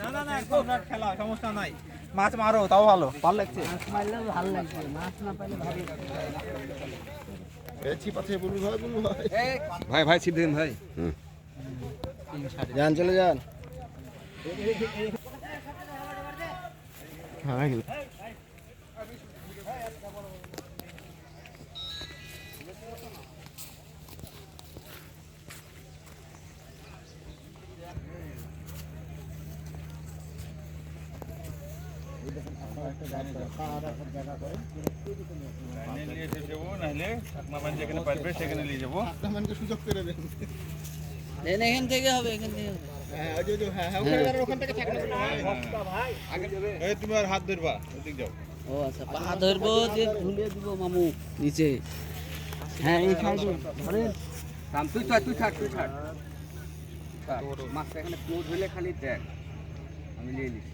না না না সম্রাট খেলা সমস্যা নাই মাছ মারো তাও ভালো ভালো লাগছে ভাই ভাই ছিপ দিন ভাই। যান চলে যান। এখান থেকে হবে এখান থেকে হবে তুমি আর হাত ধরবা ওদিক যাও ও আচ্ছা পা ধরবো যে ঝুলিয়ে দিব মামু নিচে হ্যাঁ এই সাইডে ধরেন থাম তুই ছাড় তুই ছাড় তুই ছাড় ছাড়। মাছটা এখানে ক্লোজ হলে খালি দেখ আমি নিয়ে নিচ্ছি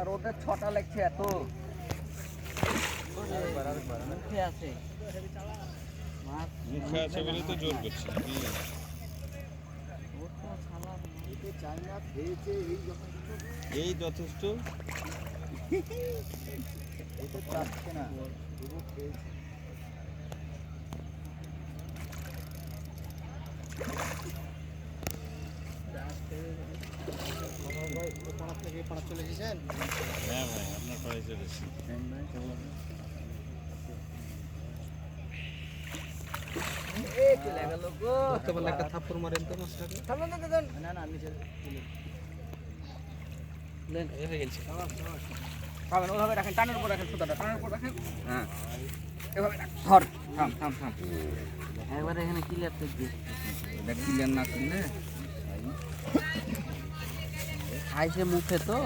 রোদের ছটা লাগছে এত। মুখে আছে। মুখে আছে বলে তো জোর করছি নাকি শালা এই যথেষ্ট হ্যাঁ ভাই আপনার একটা থাপ্পড় মারেন তো মাছটাকে। লেন। খাবেন ওভাবে রাখেন টানের উপর রাখেন সুতাটা টানের উপর রাখেন। হ্যাঁ। এভাবে রাখ। ধর থাম থাম থাম। একবার এখানে ক্লিয়ার এটা ক্লিয়ার না করলে খাইছে মুখে তো।